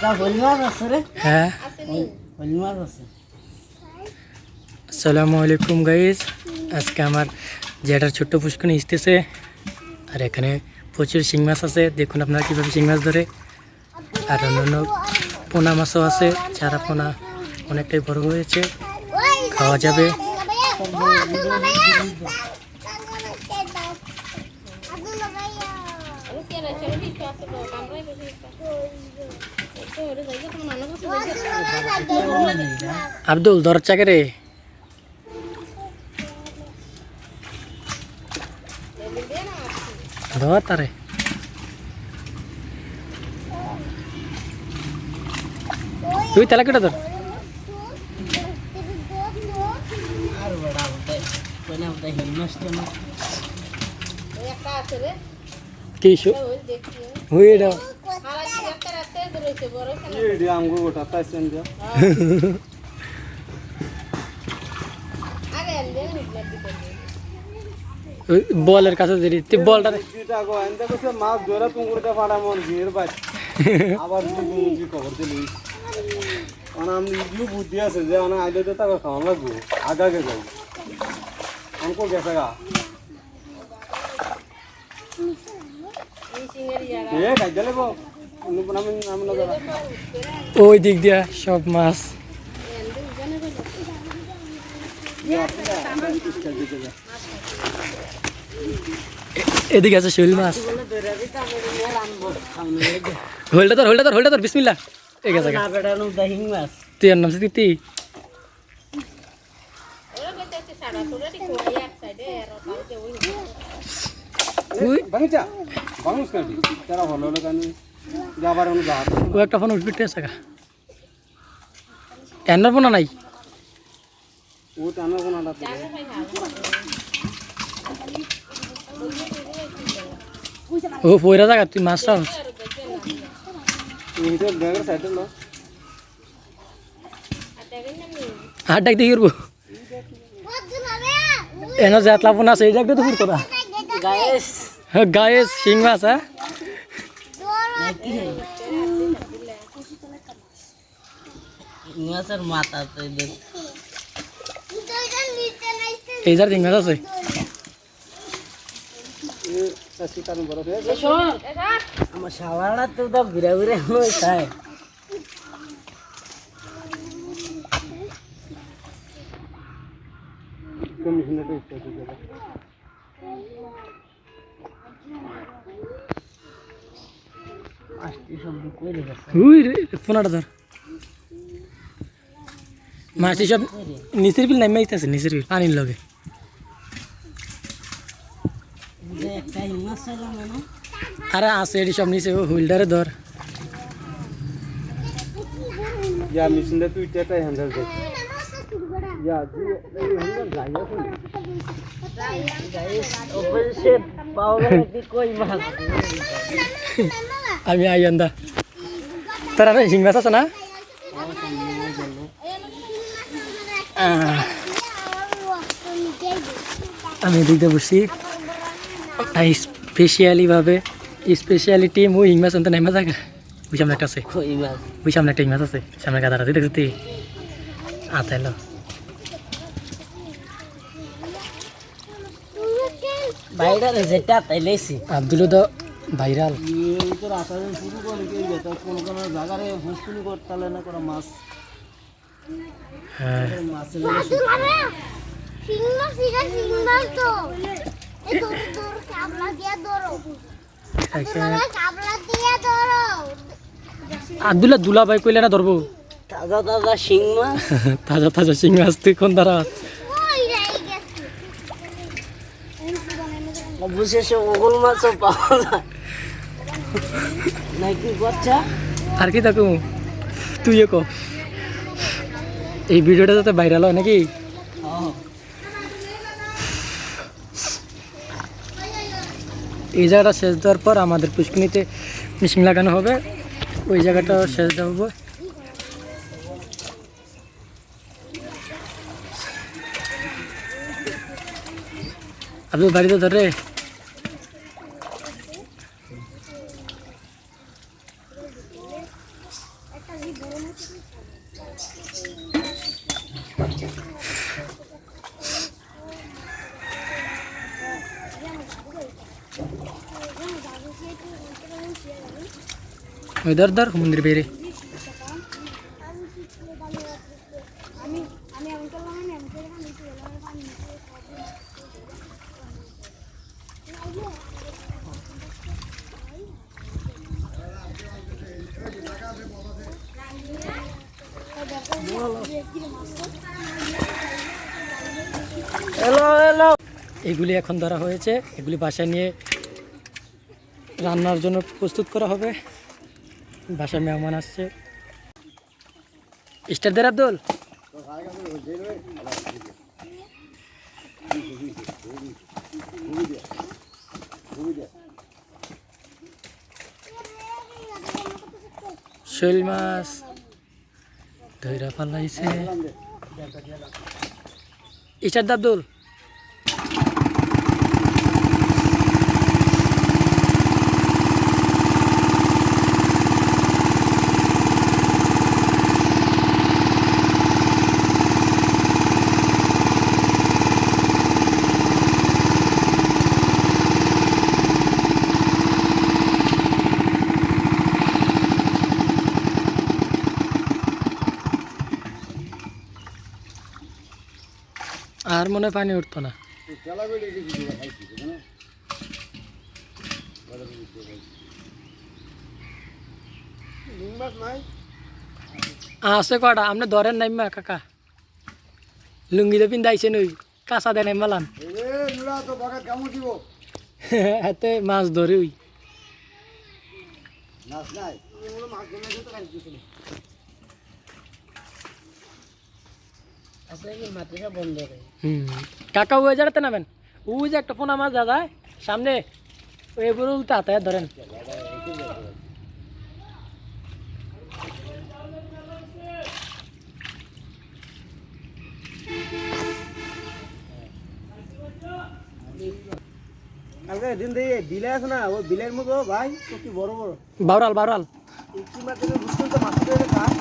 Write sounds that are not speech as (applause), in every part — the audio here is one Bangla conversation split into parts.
তা হল মাছ আছে রে। হ্যাঁ। হল মাছ আছে। আসসালামু আলাইকুম গাইজ। আজকে আমার যেটার ছোট্ট পুষ্করণী আসতেছে আর এখানে প্রচুর শিং মাছ আছে। দেখুন আপনারা কীভাবে শিং মাছ ধরে। আর অন্যান্য পোনা মাছও আছে। চারা পোনা অনেকটাই বড় হয়েছে। খাওয়া যাবে। আব্দুল ধর চাকে রে? ধর তারে। তুই তালা কেটে ধর। কি ওই বলের কাছে দিলি তুই বলটা। মাছ ধরে পুকুরটা ফাটা মন গিয়ে বাই আবার খবর দিলি মানে আমি ইডিও বুদ্ধি আছে যে মানে আইলে তো তাকে খাওয়ান লাগবো আগে আগে যাই অঙ্ক গেছে গা এ খাই দিলে আমি আমি ওই দিক দিয়া সব মাছ এদিকে আছে শৈল মাছ হোলটা ধর হোলটা ধর হোলটা ধর বিসমিল্লা হিং মাছ তুই আর নাম সে তুই ভাঙিছা ভাঙুস তারা ভালো হলো ও একটা ফোন উঠবিটে আছে গা। এনার ফোন নাই? ও পয়রা জায়গা তুই মাছটা হাত ডাক দিয়ে করব এনে জেতলা ফোন আছে এই জায়গাটা তো ফুর করা গায়েস। হ্যাঁ গায়ে শিং মাছ হ্যাঁ। মাছের মাথা তো এদের এই যার আছে। আমার শালারা তো তো ঘুরে ঘুরে খায় কমিশনারটা ইচ্ছা আছে ধর। মাছ সব নিচের বিল নামে আইতেছে নিচের বিল পানির লগে। আরে আছে এটি সব নিচে ও হুইলডারে ধর। যা মেশিনটা তুই টাটাই হ্যান্ডেল দে। যা তুই হ্যান্ডেল যাইয়া শুনি অবশ্যই পাওয়া গেল কি কই মাছ আমি আই আন্দা। তোর আর শিং মাছ আছে না? আমি এদিকে বসছি স্পেশালি ভাবে স্পেশালিটি মু হিং মাছ আনতে নেমে থাকা ওই সামনে একটা আছে। ওই সামনে একটা হিং মাছ আছে। সামনে গাদার আছে দেখছি আতাইলো বাইরে যেটা তাইলেছি আব্দুল তো ভাইরাল। এই তোর আশা শুরু করে কি যেটা কোন কোনো জায়গারে হুসকুনি করতালে না করে মাছ। হ্যাঁ। মাছের আব্দুল্লাহ দুলা ভাই কইলে না ধরবো? তাজা তাজা শিং মাছ। (laughs) তাজা তাজা শিং মাছ তুই কোন দ্বারা? অবশেষে ওগুল মাছও পাওয়া যায়। আর কি থাকু তুই ক। এই ভিডিওটা যাতে ভাইরাল হয় নাকি? এই জায়গাটা শেষ দেওয়ার পর আমাদের পুষ্কিনিতে মেশিন লাগানো হবে। ওই জায়গাটা শেষ দেওয়া হবে। আপনি বাড়িতে ধরে इधर उधर मंदिर बेरे আমি আমি এমন করলাম আমি এমন করে আমি একটু এলাম পানি হ্যালো হ্যালো এগুলি এখন ধরা হয়েছে এগুলি বাসায় নিয়ে রান্নার জন্য প্রস্তুত করা হবে বাসায় মেহমান আসছে। স্টার দের আব্দুল শৈল মাছ ধৈরা পাল্লাইছে স্টার দে আব্দুল মনে পানি উঠতো না। মাছ আছে কটা আপনি ধরেন নাইমা কাকা। লুঙ্গিতে পিন্ধাইছেন ওই, কাঁচা দেয় নাইমালাম এ নুরা তো বাগাত কামু দিব হাতে মাছ ধরে ওই। নাচ নাই আছে কি মাদ্রাসা বন্ধ করে হুম কাকা ওই জায়গাতে নামেন। ওই যে একটা পোনা মাছ দাদা সামনে ওই এগুলো উল্টা হাতে ধরেন। কালকে দিন দিয়ে বিলে আছে না ওই বিলের মতো ভাই তো কি বড় বড়? বাউরাল বাউরাল। মাছ থেকে বুঝতে তো মাছ ধরে খায়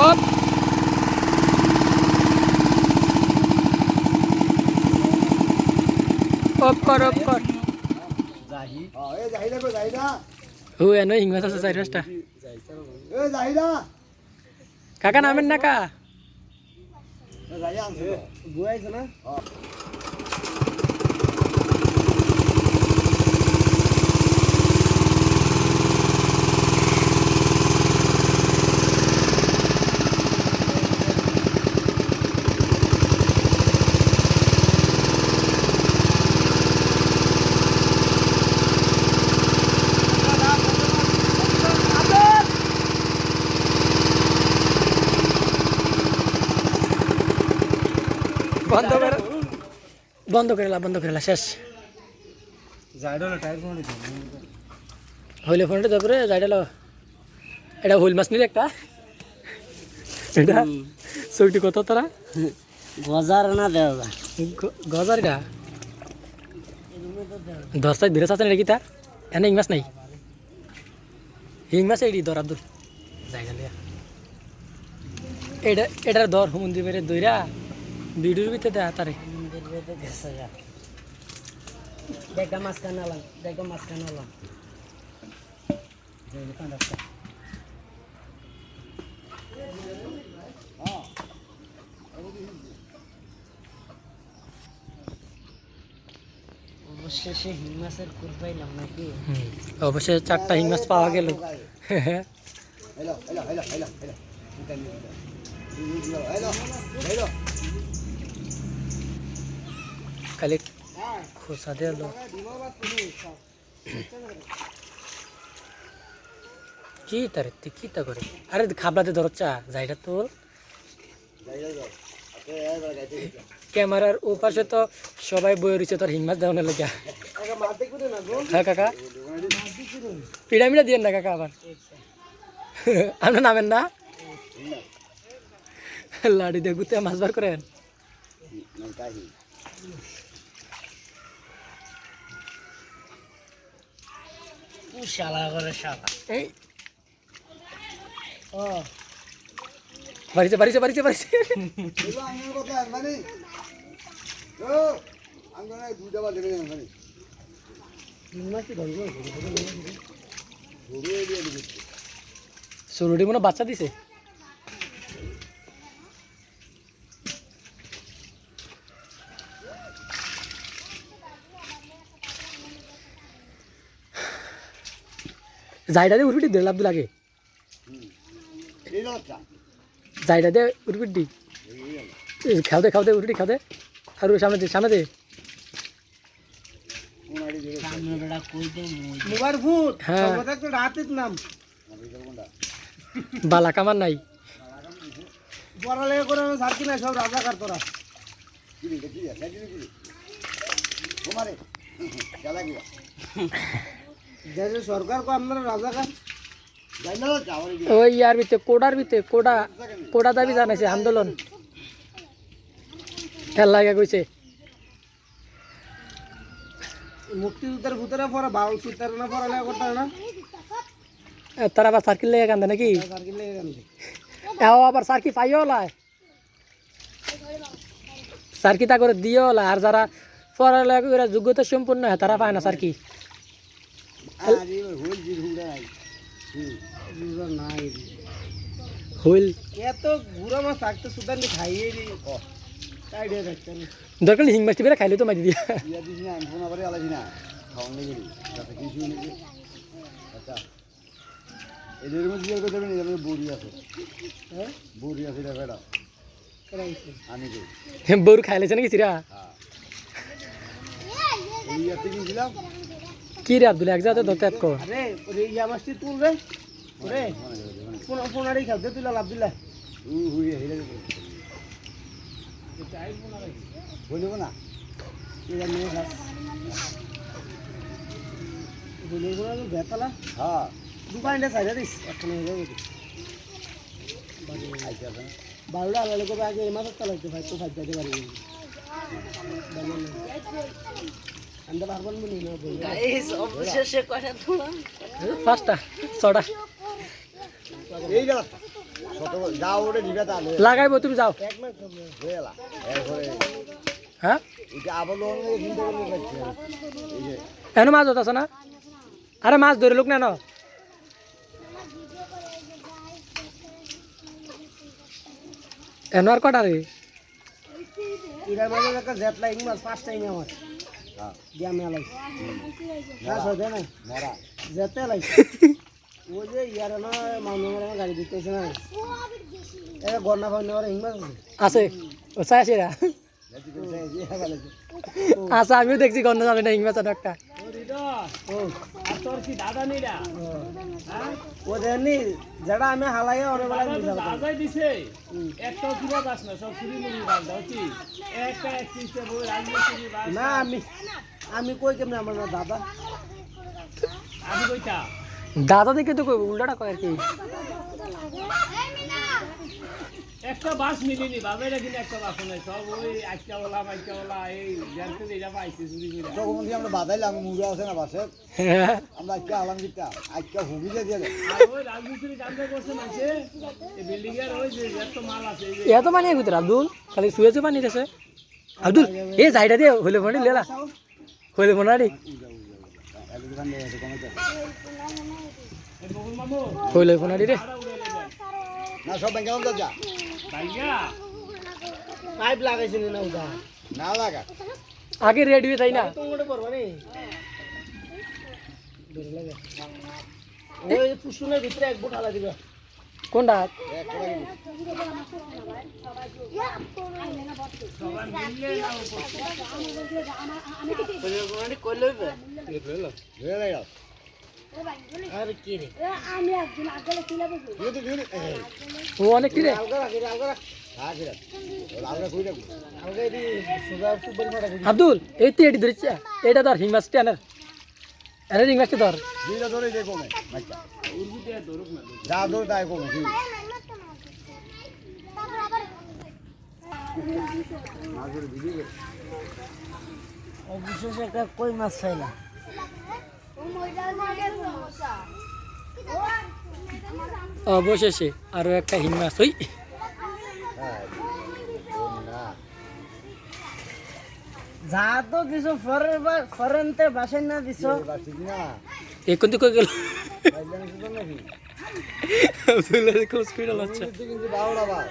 অপ অপ কর অপ কর যাহি হ্যাঁ এই যাহি দেখো যাহি না ও এনো হিং মাছ আছে চার পাঁচটা। কাকা নামেন না কা। বন্ধ করে। বন্ধ করে বন্ধ করে শেষ। হইলে ফোনটা তারপরে যাইডাল এটা হুইল মাছ নিলে একটা। এটা ছবিটি কত তারা? গজার না দেওয়া গজার এটা দশটায় ধরে আছে নাকি তা এনে হিং মাছ নাই। হিং মাছ এইটি দর আব্দুল। জায়গা লিয়া এটা এটার দর হুমন্দি বেড়ে দইরা। ভিডিওর ভিতরে দেয়া তারে। দেখা মাছ কানালাম দেখা মাছ কানালাম অবশেষে হিং মাছের কুল পাইলাম নাকি? অবশ্যই চারটা হিং মাছ পাওয়া গেল। হেলো হেলো খালি খোসা দিয়ে লো। কি তারে কি তা করে? আরে খাবলাতে ধরচ্ছা যাইটা তোর ক্যামেরার ও পাশে তো সবাই বই রয়েছে, তোর হিং মাছ দেওয়ানোর লেগে। হ্যাঁ কাকা। পিড়ামিডা দিয়ে না, কাকা, আবার। আপনার নামেন না। লাড়ি দিয়ে গুতে মাছ বার করেন। শালা করে শালা। এই। বাড়িতে বাড়িতে বাড়িতে বাড়িতে। সরুটি মনে বাচ্চা দিছে? জাইডা দিয়ে উঠবিটি দেড় লাভ লাগে। জাইডা দিয়ে উঠবিটি খাও দে খাও দে উঠবিটি খাও দে আর সামনে দে সামনে দে সামনে বেড়া কই দে। মই মোবাইল ফুট হ্যাঁ। সর্বদা রাতের নাম। বালা কামার নাই। পড়ালেখা করে ছাড়ছি না সব রাজাকার তোরা। যে যে সরকার কো আপনারা রাজাকার ওই ইয়ার ভিতরে কোডার ভিতরে কোডা কোডা দাবি জানাইছে আন্দোলন। খেল লাগে কইছে। মুক্তিযুদ্ধের ভিতরে পড়া বাউল সুতার না পড়ালেখা করতে না। এ, তারা আবার সার্কিল লেগে কান্দে নাকি? সার্কিল লেগে গেল এও আবার সার্কি পাইও লাই সার্কি তা করে দিও লাই আর যারা পড়ালেখা যোগ্যতা সম্পূর্ণ হয় তারা পায় না সার্কি। হইল এত ঘুরা মাছ থাকতে সুতার খাইয়ে না দরকার হিং মাছটি বেড়ে খাইলে তো মারি দিয়া। এদের মধ্যে বিয়ে করতে পারেন এদের বড়ি আছে। হ্যাঁ? বড়ি আছে এটা বেড়া। আমি কই? বউর খাইলেছে নাকি সিরা এই ইয়াতে কিনছিলাম? কি রে আব্দুল এক ধরতে এক কর। আরে ওরে ইয়া মাছটি তুল রে ওরে। ফোন ফোনারি খাও দে তুলা লাভ দিলা উ হুই হেলে বলব না এটা নিয়ে খাস বলব না বেতালা হ্যাঁ। দোকানটা সাইডে দিস এখন হয়ে যাবে বারোটা আলাদা করে আগে এই মাসের তলাইতে ভাই তো ভাই যাতে পারি আনতে পারবেন মনে না বলব গাইস অবশেষে কয়টা তোলা পাঁচটা ছটা। এই যা ছোট ওরে দিবে তাহলে। লাগাইবো তুমি যাও। এক হয়ে হ্যাঁ? এটা আবার লোন এন মাছ ধরতেছ না? আরে মাছ ধরে লোক না ন এন আর কটা রে? এটার মাঝে একটা জেট লাইন মাছ টাইম আমার। দিয়া মেলাই না সদে না মরা যেতে লাই ও যে ইয়ার না মাউন্ট গাড়ি দিতেছে না এ গন্না ফাউন্ড মেরা হিং আছে? আছে। ও চাই আছে আচ্ছা আমিও দেখছি গন্ধ যাবে না ইংমাছ একটা। যেটা আমি হালাই অনেক বেলা দিতে দিছে একটাও কিনা বাস না সব চুরি মুড়ি বাস দাও একটা এক সিস্টেম না আমি আমি কই কেমনে আমার না দাদা? আমি কইতা দাদা দেখে তো কই উল্টাটা কয় আর কি একটা বাস মিলিনি বাবাইরা কিনা একটা বাস নাই সব ওই আজকা ওলা বাইকা ওলা এই জানতে এটা পাইছে চুরি করে। তখন আমরা বাদাইলাম মুড়া আছে না বাসে আমরা আজকে আলাম কিটা আজকে হুবিতে দিয়ে আর ওই রাজনীতি জানতে করছে মানছে এই বিল্ডিং এর ওই যে এত মাল আছে এই এত পানি ভিতরে আব্দুল খালি শুয়েছে পানি দেছে। আব্দুল এ যাইটা দিয়ে হইলে ফোন লেলা হইলে ফোন আরে হইলে ফোন আরে রে। না সব ব্যাংকে যা। পাইপ লাগাইছিলি না ওটা না লাগা। আগে রেডি হয়ে তাই না? তুমি ওটা করবা নি? ওই পুষ্পনের ভিতরে এক বুট হালা দিবা। কোনটা? লইবে? ও অনেক রে। হ্যাঁ আব্দুল এই তো এটি ধরেছে। এটা তো আর হিমাস টেনার আরে মাছটা ধর ধরে ধরে করে। অবশেষে একটা কই মাছ পাইলাম অবশেষে আরও একটা হিং মাছ ওই। যা তো দিছো ফরের বা ফরেনতে বাসেন না দিছো। এখন তো কই গেল? আব্দুল্লাহ বার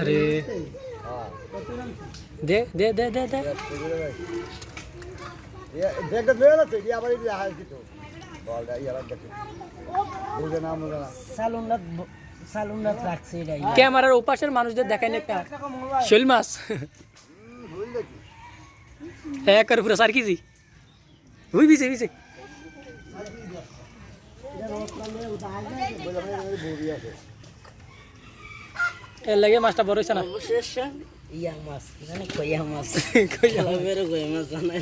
আরে। হ্যাঁ। দে। দে দে দে দে। দেখতে বেরো না তো এটি আবার এটি হাল কিন্তু বলটা ইয়ারা দেখে বুঝে না বুঝে না সালুনটা সালুনটা রাখছে এটাই ক্যামেরার ওপাশের মানুষদের দেখায় না একটা শৈল মাছ বুঝলে কি এক করে পুরো সার কেজি ওই বিছে বিছে বড়ি আছে এর লাগে মাছটা বড় হয়েছে না অবশেষে ইয়া মাছ মানে কইয়া মাছ কইয়া বেরো কইয়া জানাই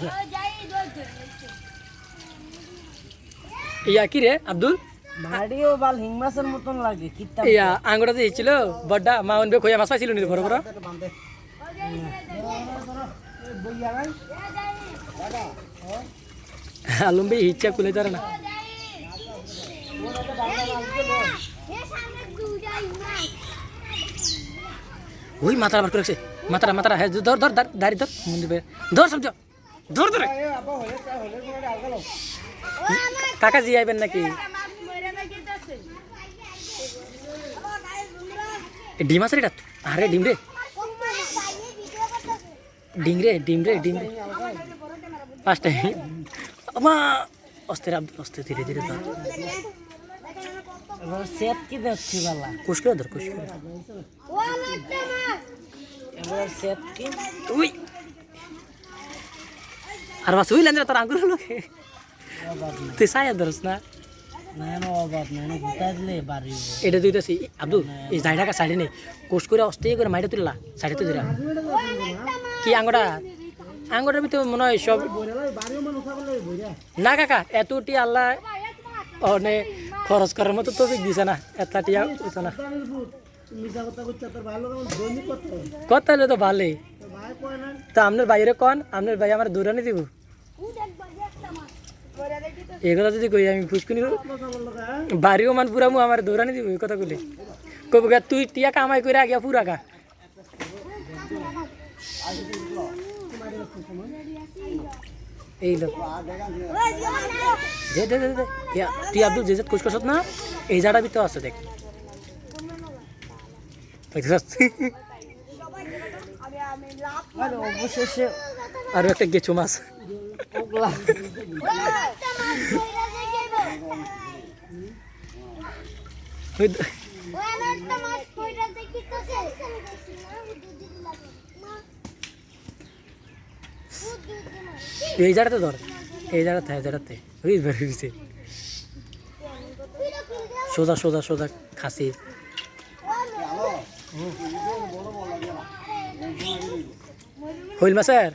ইয়া কি রে আব্দুল বাল হিং মাছের মতন লাগে কিতা ইয়া আঙ্গুরা যে ছিল বড্ডা মা অনবে মাছ পাইছিল নি বড় বড় আলম ভাই ইচ্ছা কুলে ধরে না ওই মাথার আবার করেছে মাথারা মাথারা হ্যাঁ ধর ধর দাঁড়ি ধর মন্দির ধর সব ধর ধরে কাকা জি আইবেন নাকি? ডিম আছে রে এটা? আরে ডিম রে। ডিম রে ডিম রে ডিম রে। পাঁচটা। আমা অস্তের আব্দুল অস্তে ধীরে ধীরে ধর। সেট কি দেখছি বালা? কুশ করে ধর কুশ করে ও আমার একটা মাছ এবার সেট উই। আর বাস উই লেন্দ্রা তোর আঙ্গুর হলো কে? তুই সায়া ধরস না। না না অবাদ না না গুতা দিলে বাড়িব এটা তুই তো আব্দুল এই জায়গাটা সাইডে নেই কোষ করে অস্তে করে মাইটা তুললা সাইডে তো দিলা কি আঙ্গটা? আঙ্গটার ভিতরে মনে হয় সব না কাকা এতটি আল্লাহ খরচ করার মতো তো দিছে না এত টিয়া না। কথা হলে তো ভালোই। তা আপনার বাইরে কন আপনার ভাই আমার দৌড়ানি দিব। এগুলো যদি কই আমি ফুসকুনি বাড়িও মান পুরামু আমার দৌড়ানি দিব এই কথা কইলে। কব গা তুই টিয়া কামাই করে আগে পুরা গা। এই লো। ওই যে মাছ দে দে দে। দে তুই আব্দুল যে যে না? এই জায়গাটা ভিতর আছে দেখ পাইছিস? আমি আমি লাভ আর অবশেষে। আরও একটা গেছো মাছ। এই জায়গাতে ধর। এই জায়গাতে এই জায়গাতে। সোজা সোজা সোজা খাসি হইল মাছের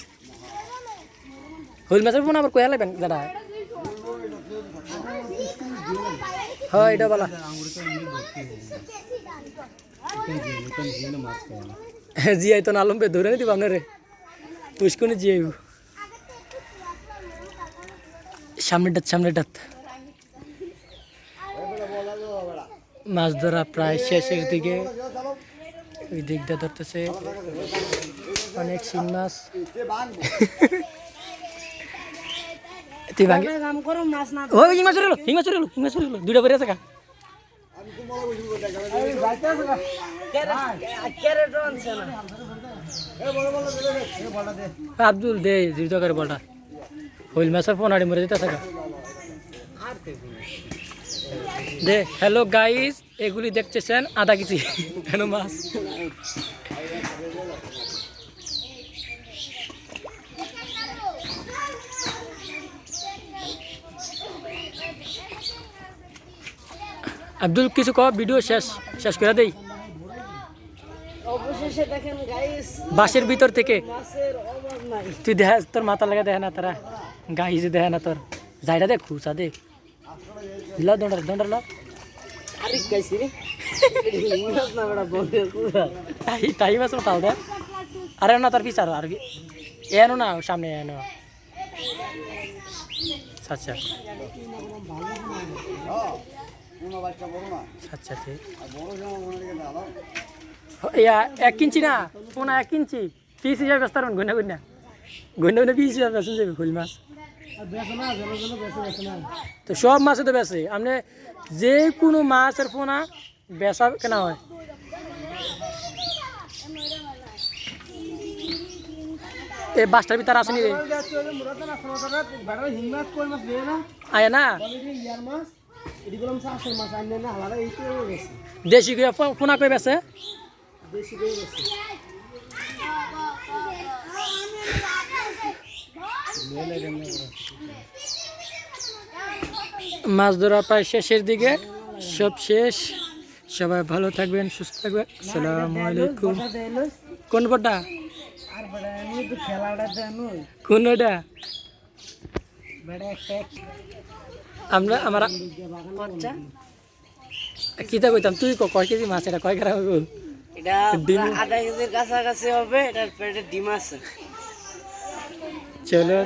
হইল মাছের বোন আবার কয়া লাগবেন দাদা হয় এটা বলা জি আই তো না আলম বে ধরে নি দিব আপনারে পুষ্কুনি জি আইব সামনেটাত সামনেটাত মাছ ধরা প্রায় শেষের দিকে ওই দিকটা ধরতেছে। অনেক শিং মাছ। (laughs) তুই ভাঙি মাছ হিং মাছ চলে হিং মাছ চলে হিং মাছ চলে দুইটা বেড়ে আছে কা ক্যারেট আনছে না আব্দুল দে জীবিত করে বলটা। হইল মাছের পোনাড়ি মরে যেতে আছে কা দে হ্যালো গাইস এগুলি দেখতেছেন আধা কেজি কেন মাছ? আব্দুল কিছু কহ ভিডিও শেষ শেষ করে দেই। অবশেষে দেখেন গাইস বাসের ভিতর থেকে। মাছের অভাব নাই। তুই দেখ তোর মাথা লাগা দেখ না তারা। গাই যে দেয় না তোর। যাইটা দেখ খুচা দেখ। বেটা বলে পুরা। তাই তাই মাছ তাও দে। আরে না, তোর পিছার আর কি? এনো না, সামনে এনো আচ্ছা আচ্ছা ঠিক ইয়া এক কিঞ্চি না পোনা এক কিঞ্চি পিস হিসাবে ব্যস্ত রাখুন গন্যা গন্যা গন্যা গন্যা পিস হিসাবে বেসন যাবে, ফুল মাছ। তো সব মাছে তো বেসে আপনি যে কোনো মাছের পোনা বেচা কেনা হয়। এই বাসটার ভিতরে আসেনি কই আয় না। বলে যে ইয়ার মাছ এদিকে মাছ আসল মাছ আনলে না হালারা এই তো গেছে দেশি করে পোনা করে বেছে বেশি করে গেছে মাছ ধরা প্রায় শেষের দিকে। সব শেষ। সবাই ভালো থাকবেন সুস্থ থাকবেন। আসসালামু আলাইকুম। কোন বেটা কোন ওটা আমরা আমার কিতা কইতাম? তুই কয় কেজি মাছ? এটা কয় গ্রাম এটা আধা কেজির কাছাকাছি হবে এটার পেটে ডিম আছে। চলো